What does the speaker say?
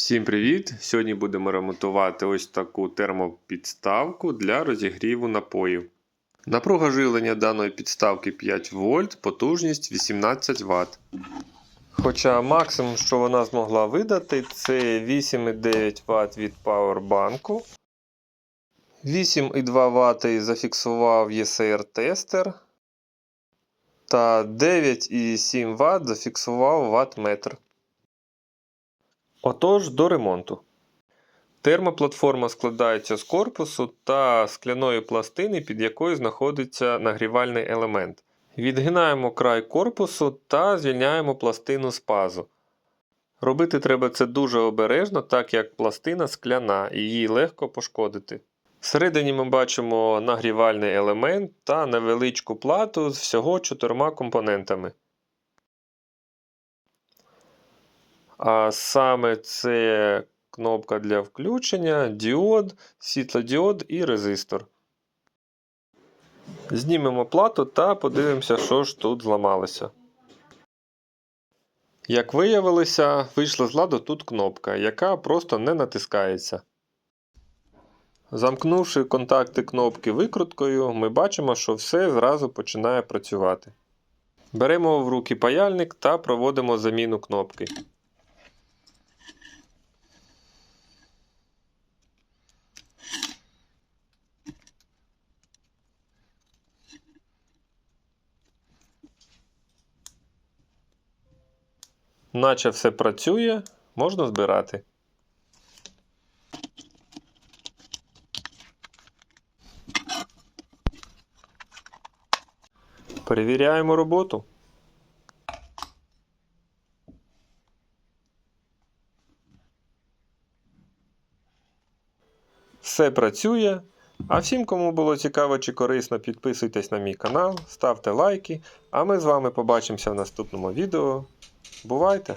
Всім привіт! Сьогодні будемо ремонтувати ось таку термопідставку для розігріву напоїв. Напруга живлення даної підставки 5 вольт, потужність 18 Вт. Хоча максимум, що вона змогла видати, це 8,9 Вт від павербанку. 8,2 Вт зафіксував ECR-тестер. Та 9,7 Вт зафіксував ваттметр. Отож, до ремонту. Термоплатформа складається з корпусу та скляної пластини, під якою знаходиться нагрівальний елемент. Відгинаємо край корпусу та звільняємо пластину з пазу. Робити треба це дуже обережно, так як пластина скляна і її легко пошкодити. Всередині ми бачимо нагрівальний елемент та невеличку плату з всього чотирма компонентами. А саме це кнопка для включення, діод, світлодіод і резистор. Знімемо плату та подивимося, що ж тут зламалося. Як виявилося, вийшла з ладу тут кнопка, яка просто не натискається. Замкнувши контакти кнопки викруткою, ми бачимо, що все зразу починає працювати. Беремо в руки паяльник та проводимо заміну кнопки. Наче все працює, можна збирати. Перевіряємо роботу. Все працює. А всім, кому було цікаво чи корисно, підписуйтесь на мій канал, ставте лайки, а ми з вами побачимося в наступному відео. Бувайте!